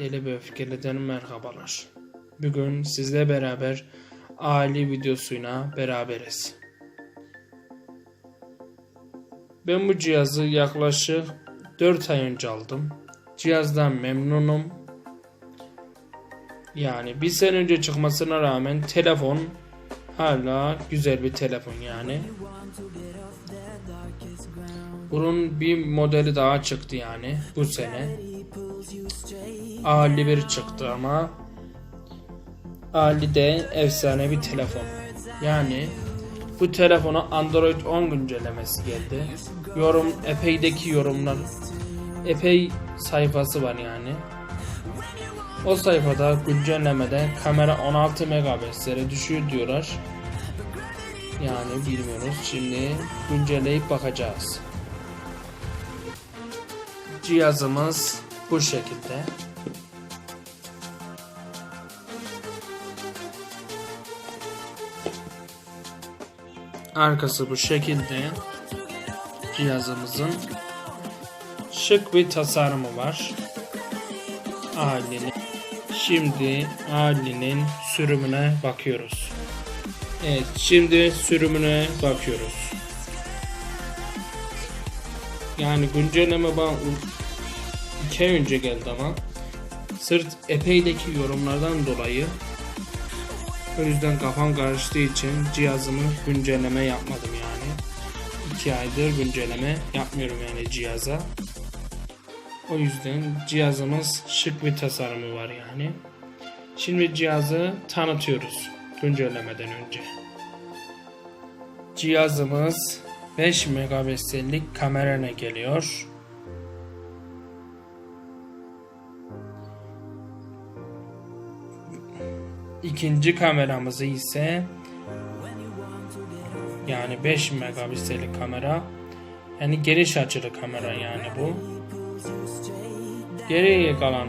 Deli ve Öfkeli'den merhabalar. Bugün sizle beraber aile videosuyla beraberiz. Ben bu cihazı yaklaşık 4 ay önce aldım. Cihazdan memnunum. Yani bir sene önce çıkmasına rağmen telefon hala güzel bir telefon yani. Bunun bir modeli daha çıktı yani bu sene. A51 çıktı ama Ali de efsane bir telefon. Yani bu telefona Android 10 güncellemesi geldi. Yorum epeydeki yorumlar epey sayfası var yani. O sayfada güncellemede kamera 16 megapiksele düşüyor diyorlar. Yani bilmiyoruz. Şimdi güncelleyip bakacağız. Cihazımız bu şekilde. Arkası bu şekilde. Cihazımızın şık bir tasarımı var. Ailenin. Şimdi ailenin sürümüne bakıyoruz. Evet, şimdi sürümüne bakıyoruz. Yani güncelleme bana 2 ay önce geldi ama sırt epeydeki yorumlardan dolayı o yüzden kafam karıştığı için cihazımı güncelleme yapmadım yani. 2 aydır güncelleme yapmıyorum yani cihaza. O yüzden cihazımız şık bir tasarımı var yani. Şimdi cihazı tanıtıyoruz güncellemeden önce. Cihazımız 5 megapiksellik kamerayla geliyor. İkinci kameramızı ise yani 5 megapiksellik kamera yani geniş açılı kamera yani bu. Geriye kalan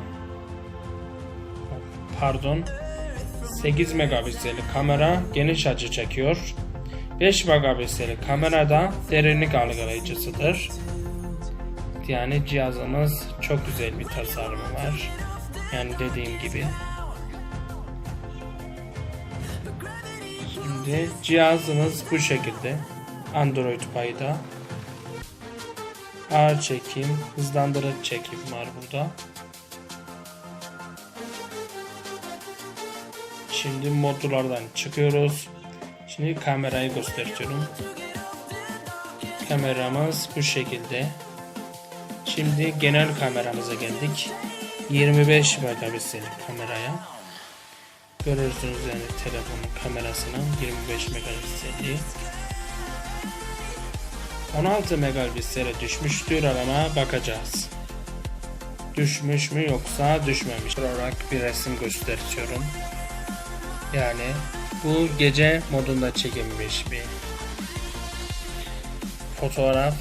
pardon 8 megapiksellik kamera geniş açı çekiyor. 5 megapiksellik kamerada derinlik algılayıcısıdır. Yani cihazımız çok güzel bir tasarımı var. Yani dediğim gibi. Şimdi cihazımız bu şekilde. Android payda. Ağır çekim, hızlandırıcı çekim var burada. Şimdi modlardan çıkıyoruz. Şimdi kamerayı gösteriyorum. Kameramız bu şekilde. Şimdi genel kameramıza geldik. 25 megapiksellik kameraya. Görürsünüz yani telefonun kamerasının 25 megapikseli. 16 megapiksele düşmüştür ama bakacağız. Düşmüş mü yoksa düşmemiş olarak bir resim gösteriyorum. Yani bu gece modunda çekilmiş bir fotoğraf.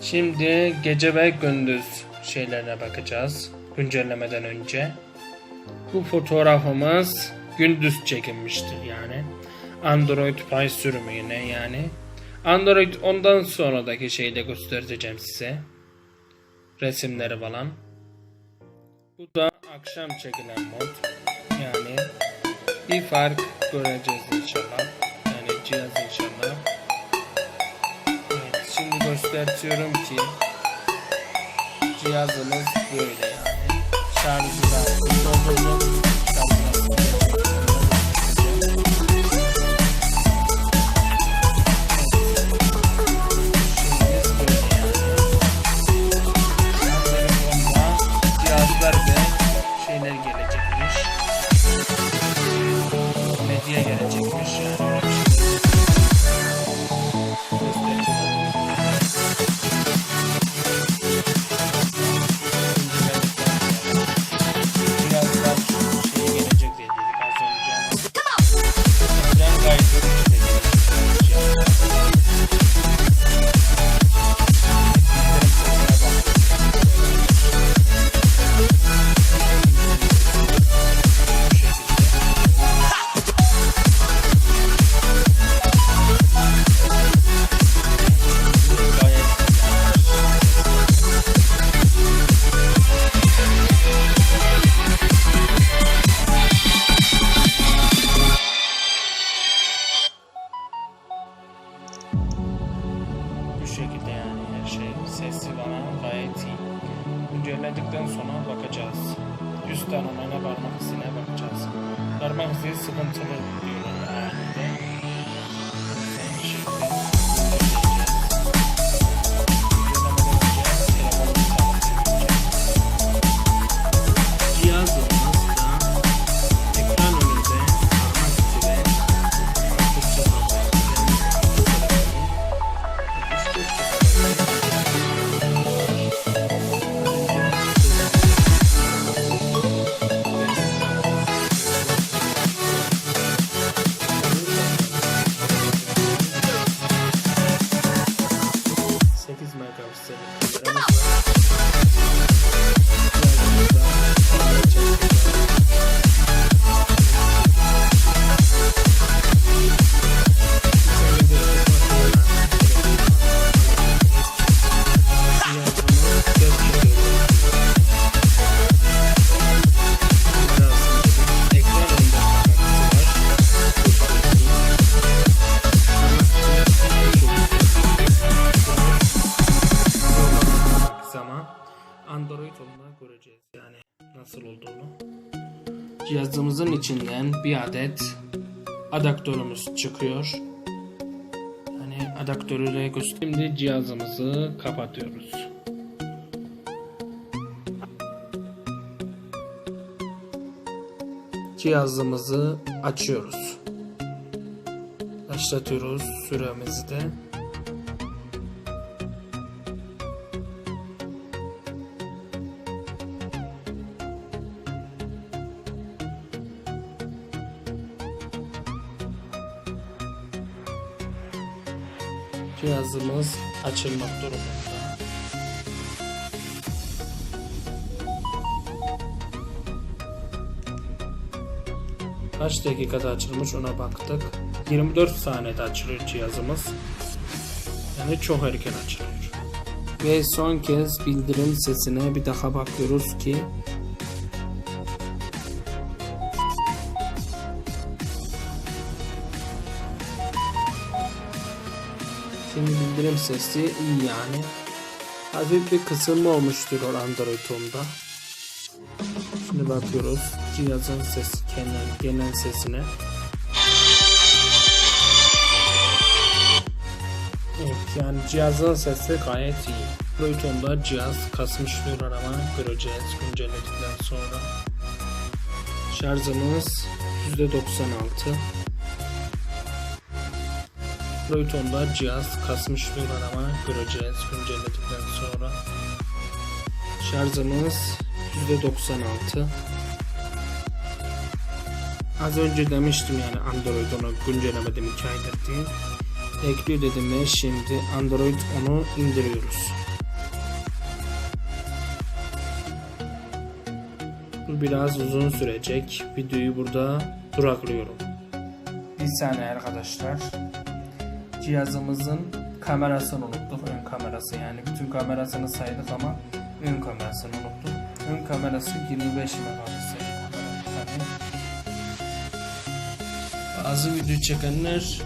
Şimdi gece ve gündüz şeylerine bakacağız güncellemeden önce. Bu fotoğrafımız gündüz çekilmiştir yani. Android Pie sürümü yine yani. Android ondan sonradaki şeyi de göstereceğim size. Resimleri falan. Bu da akşam çekilen mod. Yani bir fark göreceğiz inşallah. Yani cihaz inşallah. Evet, şimdi gösteriyorum ki cihazımız böyle yani. Şarjı da doldurdum. Bu şekilde yani her şey sessiz bana gayet iyi. Güncelledikten sonra bakacağız. Üstten onayına parmak izine bakacağız. Parmak izi sıkıntılı diyor. Bir adet adaptörümüz çıkıyor. Yani adaptörü de göster- Şimdi cihazımızı kapatıyoruz. Cihazımızı açıyoruz. Başlatıyoruz süremizi de. Cihazımız açılmak durumunda. Kaç dakikada açılmış ona baktık. 24 saniyede açılıyor cihazımız. Yani çok erken açılıyor. Ve son kez bildirim sesine bir daha bakıyoruz ki Bildirim sesi iyi yani. Hafif bir kısılma olmuştur o Android 10'da. Şimdi bakıyoruz cihazın sesi genel, genel sesine. Evet yani cihazın sesi gayet iyi. Android 10'da cihaz kasmış diyorlar ama göreceğiz güncelledikten sonra. Şarjımız %96. Android 10'da cihaz kasmış ama göreceğiz güncelledikten sonra. Şarjımız %96. Az önce demiştim yani Android 10'u güncellemedim 2 aydır diye. Dedim ve şimdi Android 10'u indiriyoruz. Bu biraz uzun sürecek. Videoyu burada duraklıyorum. Bir saniye arkadaşlar cihazımızın kamerasını unuttuk. Ön kamerası yani bütün kamerasını saydık ama ön kamerasını unuttuk. Ön kamerası 25 megapiksel bazı video çekenler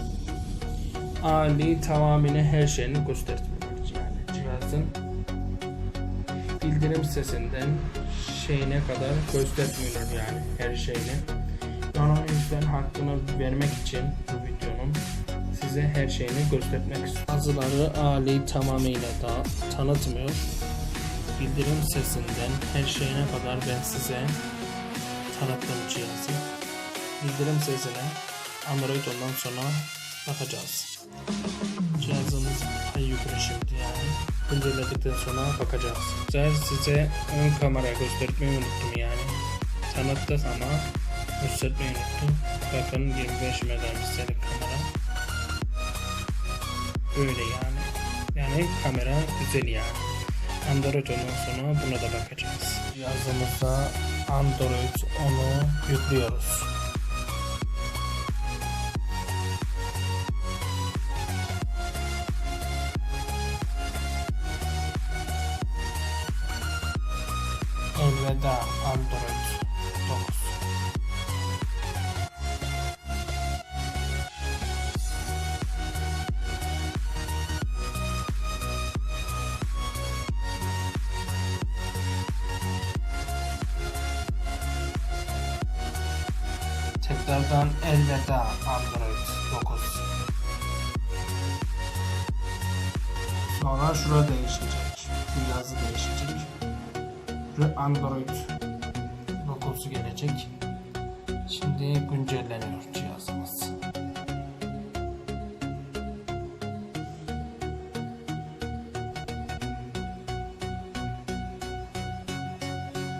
Ali tamamıyla her şeyini göstermiyor yani cihazın bildirim sesinden şeyine kadar göstermiyorlar yani her şeyini. Yani o yüzden hakkını vermek için bu videonun size her şeyini göstermek istiyorum. Bazıları Ali tamamıyla da tanıtmıyor. Bildirim sesinden her şeyine kadar ben size tanıttım cihazı. Bildirim sesine Android ondan sonra bakacağız. Cihazımız yukarı şimdi yani. Güncelledikten sonra bakacağız. Ben size ön kamera göstermeyi unuttum yani. Tanıttık ama göstermeyi unuttum. Bakın 25 megapiksellik kamera. Böyle yani. Yani kamera güzel yani. Android ondan sonra buna da bakacağız. Cihazımıza Android 10'u yüklüyoruz. Sonra şura değişecek. Bu yazı değişecek. Ve Android 9 gelecek. Şimdi güncelleniyor cihazımız.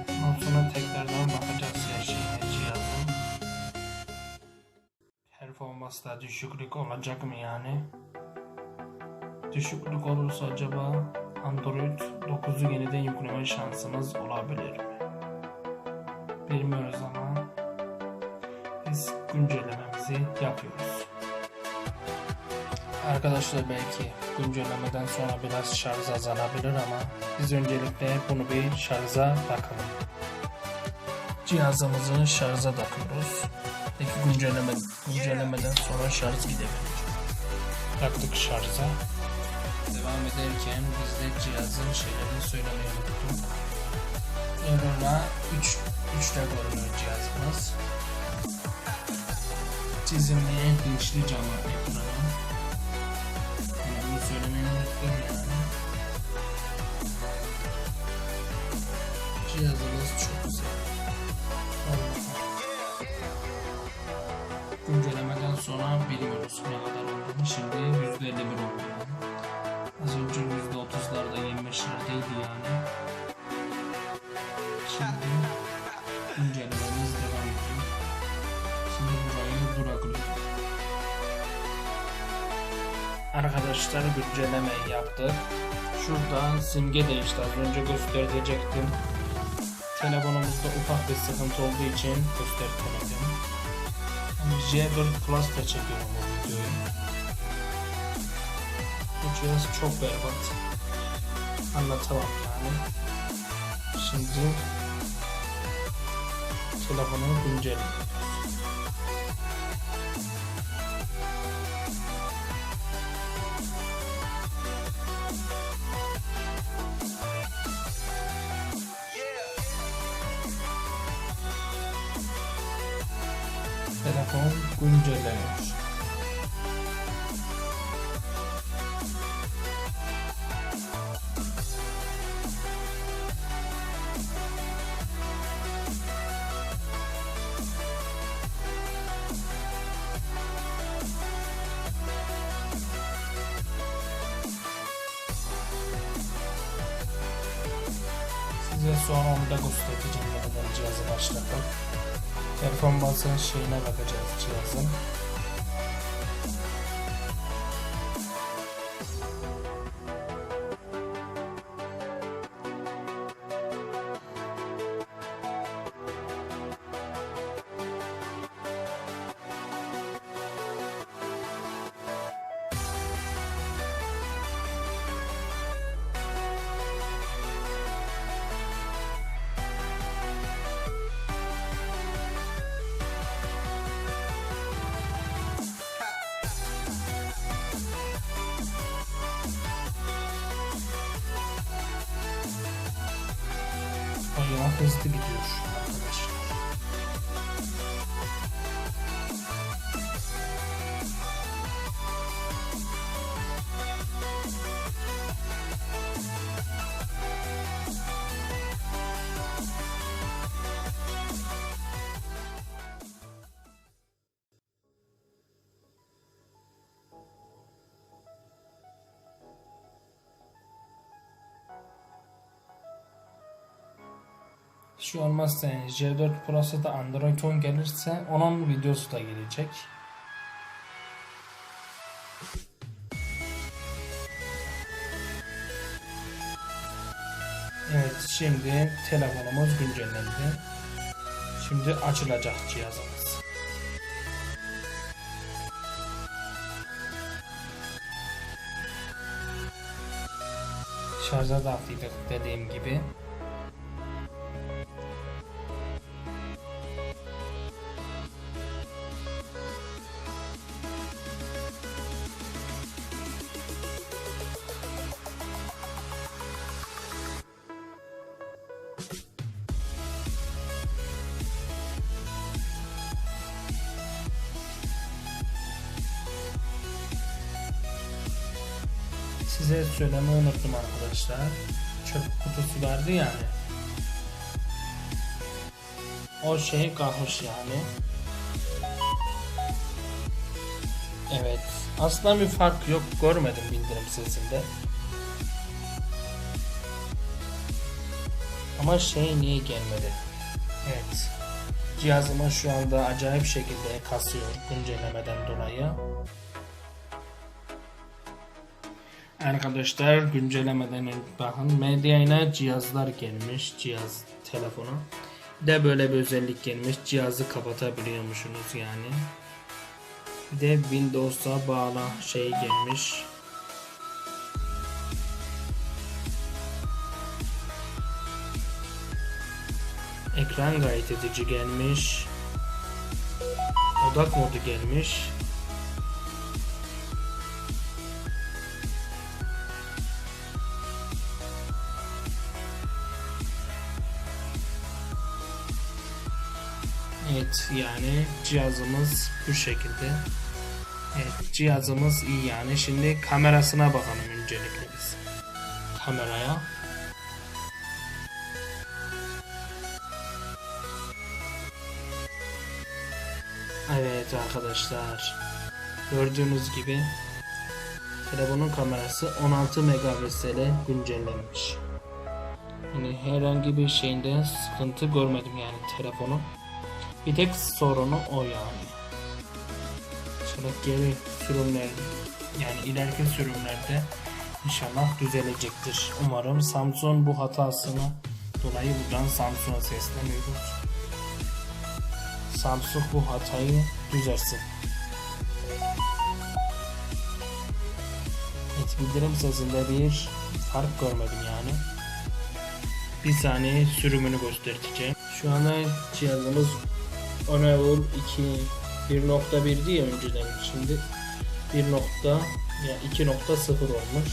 Ondan sonra tekrardan bakacağız her şeye cihazın. Performansta düşüklük olacak mı yani? Düşüklük olursa acaba Android 9'u yeniden yükleme şansımız olabilir mi? Bilmiyoruz ama biz güncellememizi yapıyoruz. Arkadaşlar belki güncellemeden sonra biraz şarj azalabilir ama biz öncelikle bunu bir şarja takalım. Cihazımızı şarja takıyoruz. Peki güncelleme, güncellemeden sonra şarj gidebilir. Taktık şarja. Devam ederken biz de cihazın şeylerini söylemeyi unuttuk. Error'la 3 3'te görünüyor cihazımız. Çizimli dinçli camı ekranı. Bunu söylemeyi unuttum yani. Cihazımız çok güzel. Vallahi. Güncellemeden sonra biliyoruz ne kadar olduğunu. Şimdi %51 oldu. Önce %30'larda 25'lerdeydi yani. Şimdi güncellememiz devam ediyor. Şimdi burayı duraklıyorum. Arkadaşlar güncellemeyi yaptık. Şurada simge değişti. Az önce gösterecektim. Telefonumuzda ufak bir sıkıntı olduğu için göstermedim. Yani J4 Plus da çekiyorum bu cihaz çok berbat. Anlatamam yani. Şimdi telefonu güncelliyoruz. Size sonra onu da göstereceğim yeniden cihazı başlatıp. Performansın şeyine bakacağız cihazın. Bayağı hızlı gidiyor Olmazsa yani J4 Pro'sa da Android 10 gelirse onun videosu da gelecek. Evet şimdi telefonumuz güncellendi. Şimdi açılacak cihazımız. Şarja da dediğim gibi. Söylemeyi unuttum arkadaşlar. Çöp kutusu vardı yani. O şey kalkmış yani. Evet. Aslında bir fark yok. Görmedim bildirim sesinde. Ama şey niye gelmedi? Evet. Cihazıma şu anda acayip şekilde kasıyor güncellemeden dolayı. Arkadaşlar güncellemeden önce bakın medyayla cihazlar gelmiş cihaz telefona. De böyle bir özellik gelmiş cihazı kapatabiliyormuşsunuz yani. Bir de Windows'a bağlı şey gelmiş. Ekran gayet edici gelmiş. Odak modu gelmiş. Evet yani cihazımız bu şekilde. Evet cihazımız iyi yani. Şimdi kamerasına bakalım öncelikle biz. Kameraya. Evet arkadaşlar. Gördüğünüz gibi telefonun kamerası 16 megapiksele güncellenmiş. Yani herhangi bir şeyinde sıkıntı görmedim yani telefonu. Bir tek sorunu o yani. Şöyle geri sürümler yani ileriki sürümlerde inşallah düzelecektir. Umarım Samsung bu hatasını dolayı buradan Samsung'a sesleniyoruz. Samsung bu hatayı düzelsin. Evet bildirim sesinde bir fark görmedim yani. Bir saniye sürümünü göstereceğim. Şu anda cihazımız Honorable 2 1.1 diye önceden şimdi 1. nokta ya 2.0 olmuş.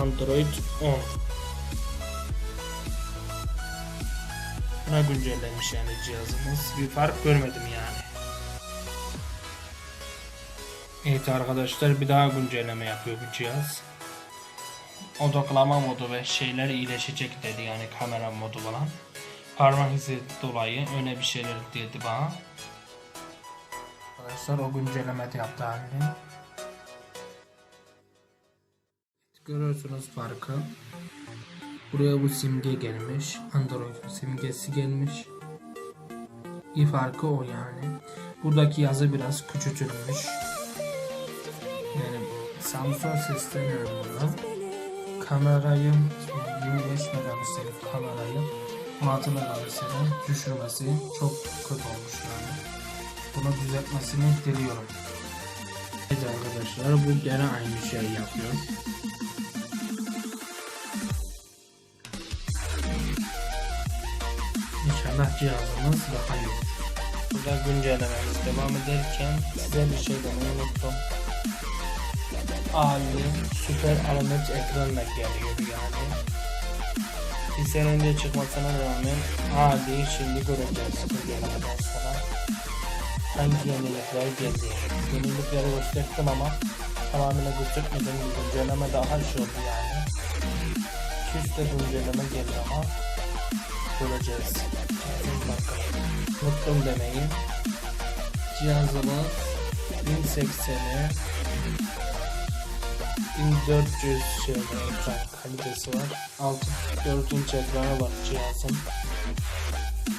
Android 10. Buna güncellenmiş yani cihazımız. Bir fark görmedim yani. Evet arkadaşlar bir daha güncelleme yapıyor bu cihaz. Odaklama modu ve şeyler iyileşecek dedi yani kamera modu falan. Parmak izi dolayı öyle bir şeyler dedi bana. Arkadaşlar o güncellemede yaptı halini. Görüyorsunuz farkı. Buraya bu simge gelmiş. Android simgesi gelmiş. Bir farkı o yani. Buradaki yazı biraz küçültülmüş. Yani Samsung sesleniyorum buna. Kamerayı 25 megapiksellik kamerayı 16 megapiksele düşürmesi çok kötü olmuş yani. Bunu düzeltmesini diliyorum. Evet arkadaşlar bu gene aynı şey yapıyor. İnşallah cihazımız daha iyi. olur. Burada güncellememiz devam ederken size bir şey demeyi unuttum. Ali süper alamet ekranla geliyor yani. Bir sene önce çıkmasına rağmen Ali şimdi göreceğiz güncellemeden sonra. Hangi yenilikler geldi? Yenilikleri gösterdim ama tamamıyla göstermedim bir güncelleme daha şey oldu yani. Üstte güncelleme geldi ama göreceğiz. Bakalım. Unuttum demeyi. Cihazımız 1080'e 1400 şöyle ekran kalitesi var. 6 4 inç ekranı var cihazın.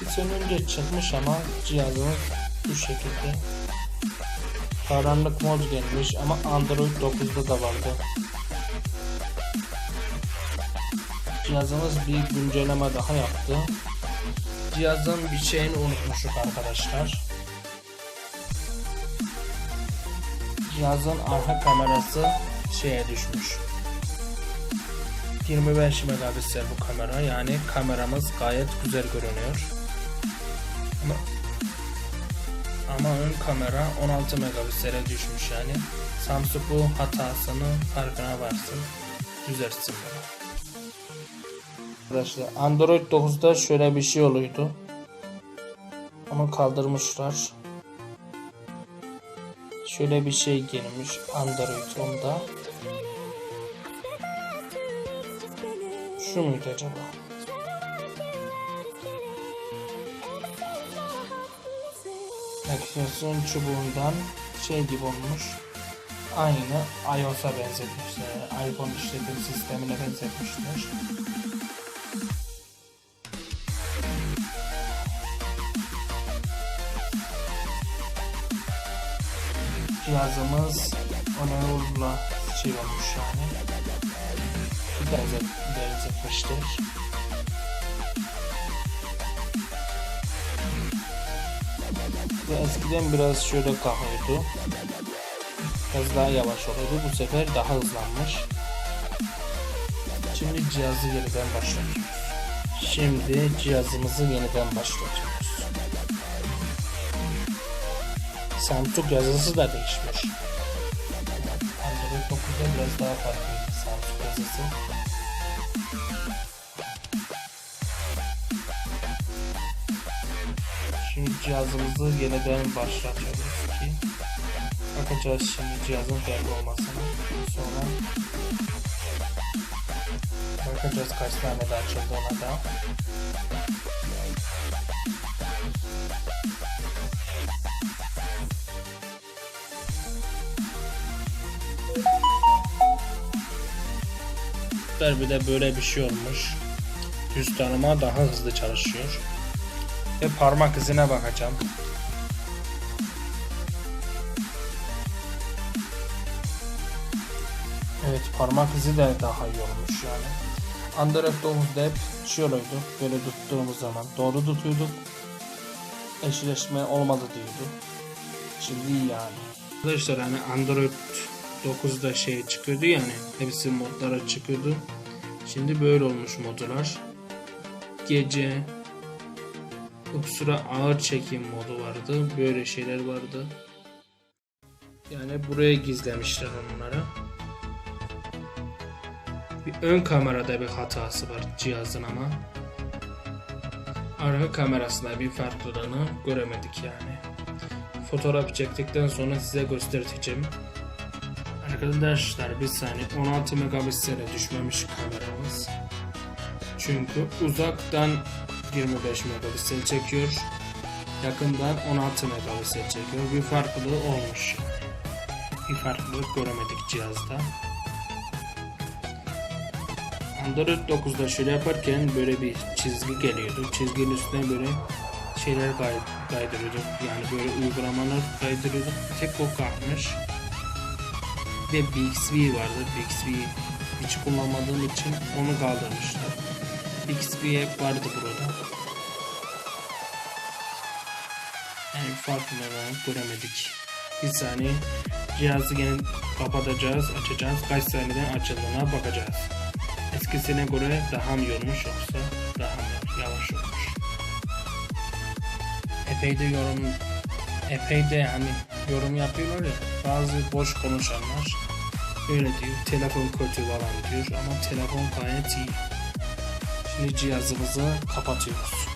Bir sene önce çıkmış ama cihazımız bu şekilde. Karanlık mod gelmiş ama Android 9'da da vardı. Cihazımız bir güncelleme daha yaptı. Cihazın bir şeyini unutmuşuk arkadaşlar. Cihazın arka kamerası şeye düşmüş. 25 megapiksel bu kamera yani kameramız gayet güzel görünüyor. Ama ama ön kamera 16 megapiksele düşmüş yani. Samsung bu hatasını farkına varsın. Düzeltsin bunu. Arkadaşlar Android 9'da şöyle bir şey oluyordu. Onu kaldırmışlar. Şöyle bir şey girmiş Android onda. Şu muydu acaba? Aktivasyon çubuğundan şey gibi olmuş. Aynı iOS'a benzetmişler. iPhone işletim sistemine benzetmişler. Cihazımız Honor'la şey olmuş yani. Benzet, benzetmiştir. Ve eskiden biraz şöyle kalkıyordu. Biraz daha yavaş oluyordu. Bu sefer daha hızlanmış. Şimdi cihazı yeniden başlatıyoruz. Şimdi cihazımızı yeniden başlatıyoruz. Samsung yazısı da değişmiş. Android 9'da biraz daha farklıydı Samsung yazısı. Şimdi cihazımızı yeniden başlatıyoruz ki bakacağız şimdi cihazın kaybolmasını sonra bakacağız kaç tane de açıldığına da bir de böyle bir şey olmuş. Yüz tanıma daha hızlı çalışıyor. Ve parmak izine bakacağım. Evet parmak izi de daha iyi olmuş yani. Android 9'da hep şöyleydi. Böyle tuttuğumuz zaman doğru tutuyorduk. Eşleşme olmadı diyordu. Şimdi iyi yani. Arkadaşlar hani Android 9'da şey çıkıyordu yani. Hepsi modlara çıkıyordu. Şimdi böyle olmuş modlar. Gece, Uksura ağır çekim modu vardı. Böyle şeyler vardı. Yani buraya gizlemişler onları. Bir ön kamerada bir hatası var cihazın ama. Arka kamerasında bir farklılığını göremedik yani. Fotoğraf çektikten sonra size göstereceğim. Arkadaşlar bir saniye 16 megapiksele düşmemiş kameramız. Çünkü uzaktan 25 megapiksel çekiyor. Yakından 16 megapiksel çekiyor. Bir farklılığı olmuş. Bir farklılık göremedik cihazda. Android 9'da şöyle yaparken böyle bir çizgi geliyordu. Çizginin üstüne böyle şeyler kay kaydırıyorduk. Yani böyle uygulamalar kaydırıyorduk. Tek o kalmış. De Bixby vardı. Bixby hiç kullanmadığım için onu kaldırmışlar. Bixby hep vardı burada. Yani farkını göremedik. Bir saniye cihazı yine kapatacağız, açacağız. Kaç saniyeden açıldığına bakacağız. Eskisine göre daha mı yormuş yoksa daha mı yavaş olmuş. Epey de yorum epey de hani yorum yapıyorlar ya bazı boş konuşanlar öyle diyor telefon kötü falan diyor ama telefon gayet iyi. Şimdi cihazımızı kapatıyoruz.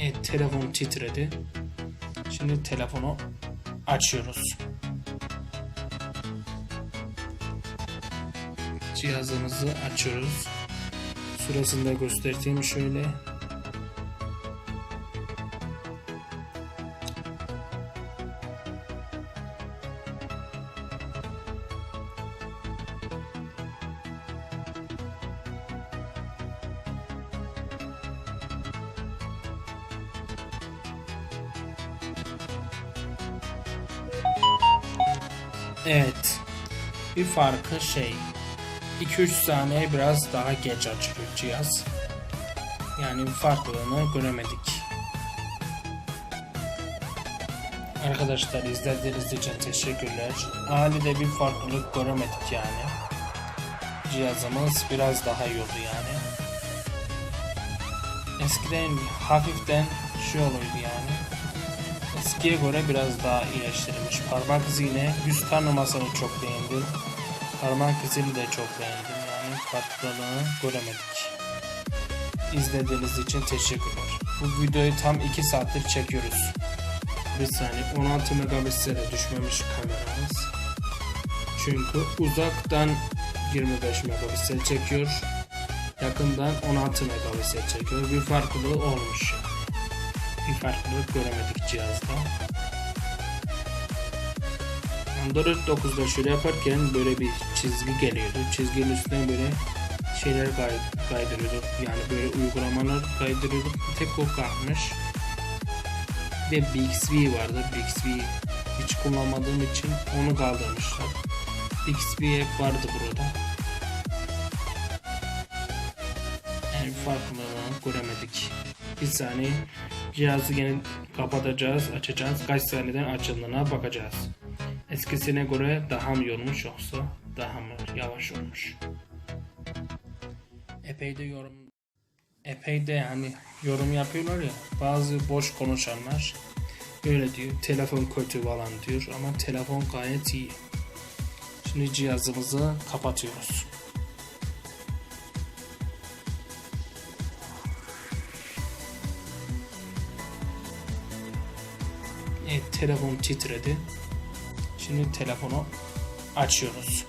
Evet telefon titredi. Şimdi telefonu açıyoruz. Cihazımızı açıyoruz. Sırasında göstereyim şöyle. Evet. Bir farkı şey. 2-3 saniye biraz daha geç açılıyor cihaz. Yani bir farklılığını göremedik. Arkadaşlar izlediğiniz için teşekkürler. Halide bir farklılık göremedik yani. Cihazımız biraz daha iyi yani. Eskiden hafiften şey oluyordu yani. Eskiye göre biraz daha iyileştirilmiş. Parmak izine yüz tanımasını çok beğendim. Parmak izini de çok beğendim. Yani farklılığını göremedik. İzlediğiniz için teşekkürler. Bu videoyu tam 2 saattir çekiyoruz. Bir saniye 16 megapiksele düşmemiş kameramız. Çünkü uzaktan 25 megapiksel çekiyor. Yakından 16 megapiksel çekiyor. Bir farklılığı olmuş. Bir farklılık göremedik cihazda. Android 9'da şöyle yaparken böyle bir çizgi geliyordu. Çizginin üstüne böyle şeyler kay kaydırıyorduk. Yani böyle uygulamalar kaydırıyorduk. Tek o kalmış. Bir de vardı. Bixby hiç kullanmadığım için onu kaldırmışlar. Bixby hep vardı burada. Yani farklılığını göremedik. Bir saniye cihazı yine kapatacağız, açacağız. Kaç saniyeden açıldığına bakacağız. Eskisine göre daha mı yormuş yoksa daha mı yavaş olmuş? Epey de yorum epey de yani yorum yapıyorlar ya bazı boş konuşanlar öyle diyor telefon kötü falan diyor ama telefon gayet iyi. Şimdi cihazımızı kapatıyoruz. Telefon titredi. Şimdi telefonu açıyoruz.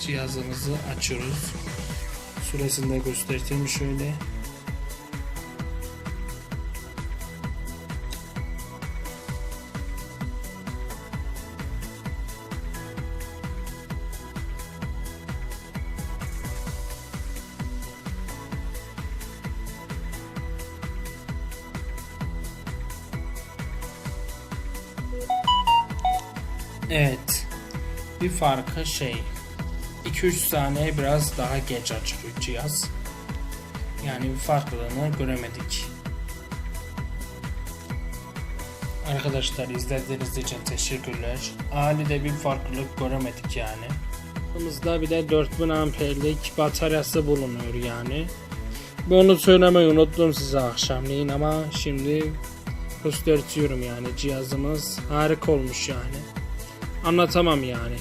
Cihazımızı açıyoruz. Süresinde göstereyim şöyle. Evet. Bir farkı şey. 2-3 saniye biraz daha geç açılıyor cihaz. Yani bir farklılığını göremedik. Arkadaşlar izlediğiniz için teşekkürler. Ali'de bir farklılık göremedik yani. Yanımızda bir de 4000 amperlik bataryası bulunuyor yani. Bunu söylemeyi unuttum size akşamleyin ama şimdi gösteriyorum yani cihazımız harika olmuş yani. Anlatamam yani.